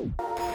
আমরা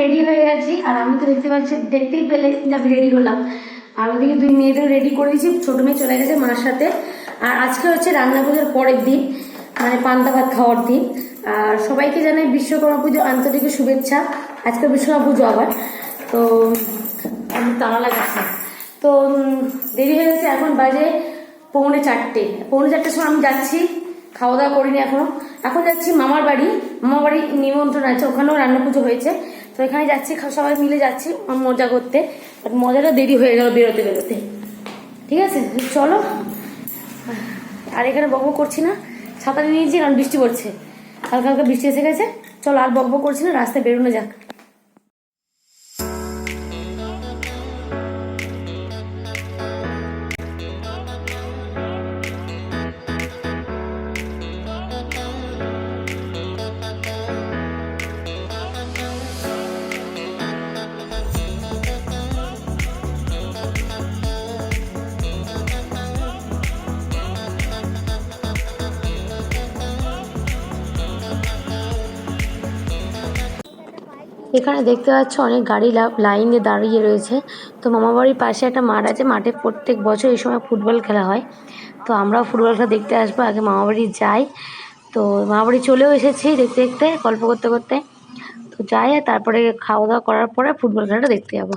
রেডি হয়ে গেছি আর আমি তো দেখতে পাচ্ছি, দেখতেই পেলে আমি রেডি হলাম। আর ওদিকে দুই মেয়েদের রেডি করে দিয়েছি। ছোটো মেয়ে চলে গেছে মার সাথে। আর আজকে হচ্ছে রান্না পুজোর পরের দিন মানে পান্তা ভাত খাওয়ার দিন। আর সবাইকে জানাই বিশ্বকর্মা পুজো আন্তরিক শুভেচ্ছা। আজকে বিশ্বকর্মা পুজো আবার। তো, আমি তালা লাগাচ্ছি। তো দেরি হয়ে গেছে, এখন বাজে পৌনে চারটে। পৌনে চারটের সময় আমি যাচ্ছি খাওয়া দাওয়া করিনি এখনও। এখন যাচ্ছি মামার বাড়ি। মামার বাড়ি নিমন্ত্রণ আছে, ওখানেও রান্না পুজো হয়েছে। তো এখানে যাচ্ছি সবাই মিলে যাচ্ছি মজা করতে। বাট মজাটা দেরি হয়ে গেল বেরোতে বেরোতে। ঠিক আছে, চলো। আর এখানে বকবক করছি না। ছাতা নিয়ে নিয়েছি, কারণ বৃষ্টি পড়ছে। হালকা হালকা বৃষ্টি এসে গেছে। চলো, আর বকবক করছি না, রাস্তায় বেরোনো যাক। এখানে দেখতে পাচ্ছ অনেক গাড়ি লাইন দিয়ে দাঁড়িয়ে রয়েছে। তো মামা বাড়ির পাশে একটা মাঠ আছে, মাঠে প্রত্যেক বছর এই সময় ফুটবল খেলা হয়। তো আমরাও ফুটবল খেলা দেখতে আসব, আগে মামা বাড়ি যাই। তো মামা বাড়ি চলেও এসেছি দেখতে দেখতে, গল্প করতে করতে। তো যাই তারপরে খাওয়া দাওয়া করার পরে ফুটবল খেলাটা দেখতে যাব।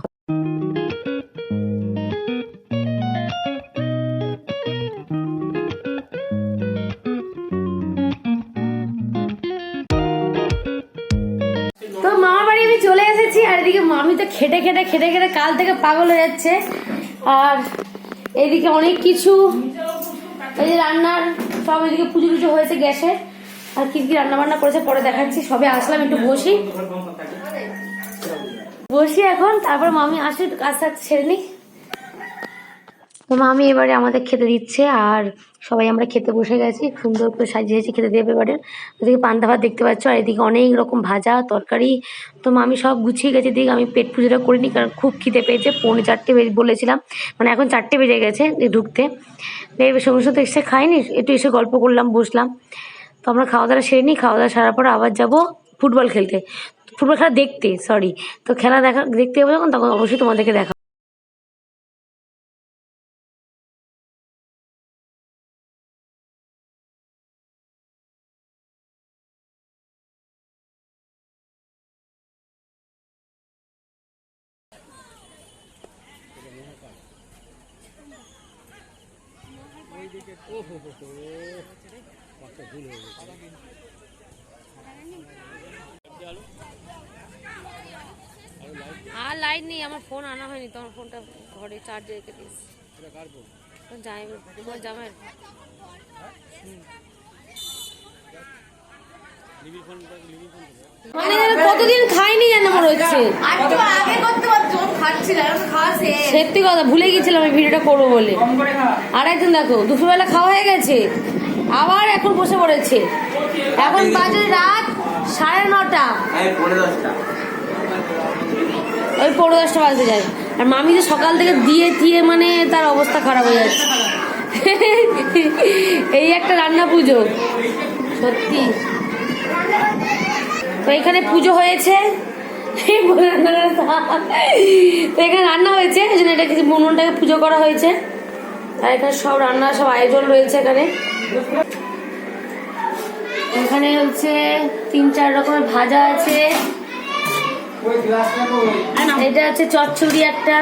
আমি চলে এসেছি আর এদিকে মামি তো খেটে খেটে খেটে খেটে কাল থেকে পাগল হয়ে যাচ্ছে। আর এদিকে অনেক কিছু। এই যে রান্নার সব এদিকে পুজো টুজো হয়েছে গ্যাসে। আর কি কি রান্না বান্না করেছে পরে দেখাচ্ছি। সবে আসলাম, একটু বসি। বসি এখন, তারপর মামি আসে কাজ টাজ ছেড়ে নি তো মামি এবারে আমাদের খেতে দিচ্ছে, আর সবাই আমরা খেতে বসে গেছি, সুন্দর করে সাজিয়েছি খেতে দেবে এবারে। ওদিকে পান্তা ভাত দেখতে পাচ্ছ, আর এদিকে অনেক রকম ভাজা, তরকারি। তো মামি সব গুছিয়ে গেছে দিকে আমি পেট পুজোটা করিনি, কারণ খুব খিদে পেয়েছে, পৌনে চারটে বেজে বলেছিলাম মানে এখন চারটে বেজে গেছে ঢুকতে। সঙ্গে তো এসে খাইনি, একটু এসে গল্প করলাম, বসলাম। তো আমরা খাওয়া দাওয়া সেরে নিই, খাওয়া দাওয়া সারার পর আবার যাব ফুটবল খেলতে। ফুটবল খেলা দেখতে সরি তো খেলা দেখা, দেখতে যাব যখন, তখন অবশ্যই তোমাদেরকে দেখা আর লাইট নেই আমার ফোন আনা হয়নি তোমার ফোনটা ঘরে চার্জে রেখে দিয়েছি যাই তোমার জামাই মানে কতদিন খাইনি যেন মনে হচ্ছে? আগে করতে পারতো খাচ্ছিল এখন খাওয়া শেষ সত্যি কথা ভুলে গেছিলাম এই ভিডিওটা করব বলে। আর একজন দেখো দুপুরবেলা খাওয়া হয়ে গেছে আবার এখন বসে পড়েছে। এখন বাজে রাত সাড়ে নটা। ওই পনেরো দশটা বাজতে যায়। আর মামি যে সকাল থেকে দিয়ে দিয়ে মানে তার অবস্থা খারাপ হয়ে যাচ্ছে। এই একটা রান্না পুজো। সত্যি। তো এখানে পুজো হয়েছে। তো এখানে রান্না হয়েছে, এই জন্য এটা কিছু মনটাকে পুজো করা হয়েছে। আর এখানে সব রান্না, সব আয়োজন রয়েছে এখানে। এখানে হচ্ছে তিন, চার রকমের ভাজা আছে। এটা হচ্ছে চচ্চড়ি একটা।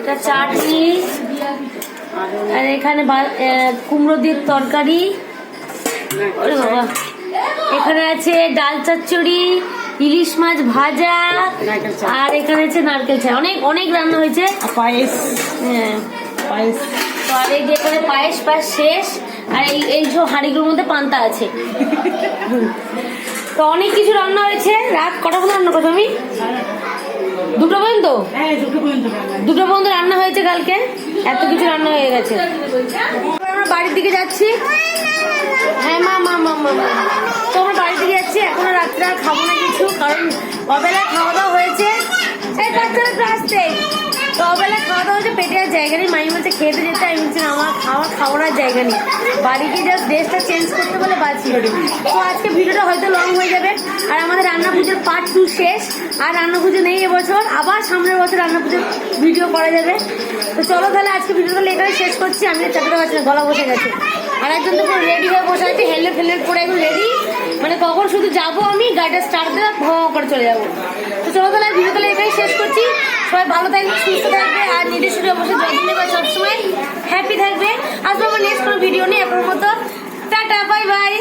এটা চাটনি। আর এখানে কুমড়ো দিয়ে তরকারি। ওরে বাবা। এখানে আছে ডাল চচ্চড়ি ইলিশ মাছ ভাজা আর এখানে আছে নারকেল চা অনেক অনেক রান্না হয়েছে। পায়েস। হ্যাঁ। পায়েস। আর এই যে এখানে পায়েস পায়েস শেষ। আর এই এই সব হাঁড়িগুলোর মধ্যে পান্তা আছে। তো অনেক কিছু রান্না হয়েছে। রাত কটা পর্যন্ত রান্না করছ আমি দুটো পর্যন্ত? হ্যাঁ দুটো পর্যন্ত রান্না। দুটো পর্যন্ত রান্না হয়েছে কালকে। এত কিছু রান্না হয়ে গেছে। আমরা বাড়ির দিকে যাচ্ছি হ্যাঁ মা মা মা মা মা। তো আমরা বাড়ির দিকে যাচ্ছি এখনও রাত্রে আর খাব না কিছু অবেলায় খাওয়া দাওয়া হয়েছে? এই বাচ্চারা তো আসছে। তো অবেলায় খাওয়া দাওয়া হয়েছে? পেটে আর জায়গা নেই। মাই বলছে, খেতে যেতে আমি বলছি আমার খাওয়া খাওয়ার জায়গা নেই। বাড়ি গিয়ে জাস্ট ড্রেসটা চেঞ্জ করতে বলে বাঁচি তো আজকে ভিডিওটা হয়তো লং হয়ে যাবে। আর আমাদের রান্না পুজোর পার্ট টু শেষ। আর রান্না পুজো নেই এবছর। আবার সামনের বছর রান্না পুজোর ভিডিও করা যাবে। তো চলো তাহলে আজকে ভিডিওটা এখানে শেষ করছি। আমি চাকরি পাচ্ছি গলা বসে গেছে। আর একজন তো পুরো রেডি হয়ে বসে আছে। হেলমেট ফেলমেট পরে একদম রেডি মানে কখন শুধু যাব গাড়িটা স্টার্ট দিয়ে ভো করে চলে যাব। তো চলো তাহলে ভিডিও তাহলে এটাই শেষ করছি। সবাই ভালো থাকবে, সুস্থ থাকবে, আর নিজের শরীরে অবশ্যই যত্ন নেবে সবসময়। হ্যাপি থাকবে। আসব আমার নেক্সট কোনো ভিডিও নেই এখন মতো। Tata bye bye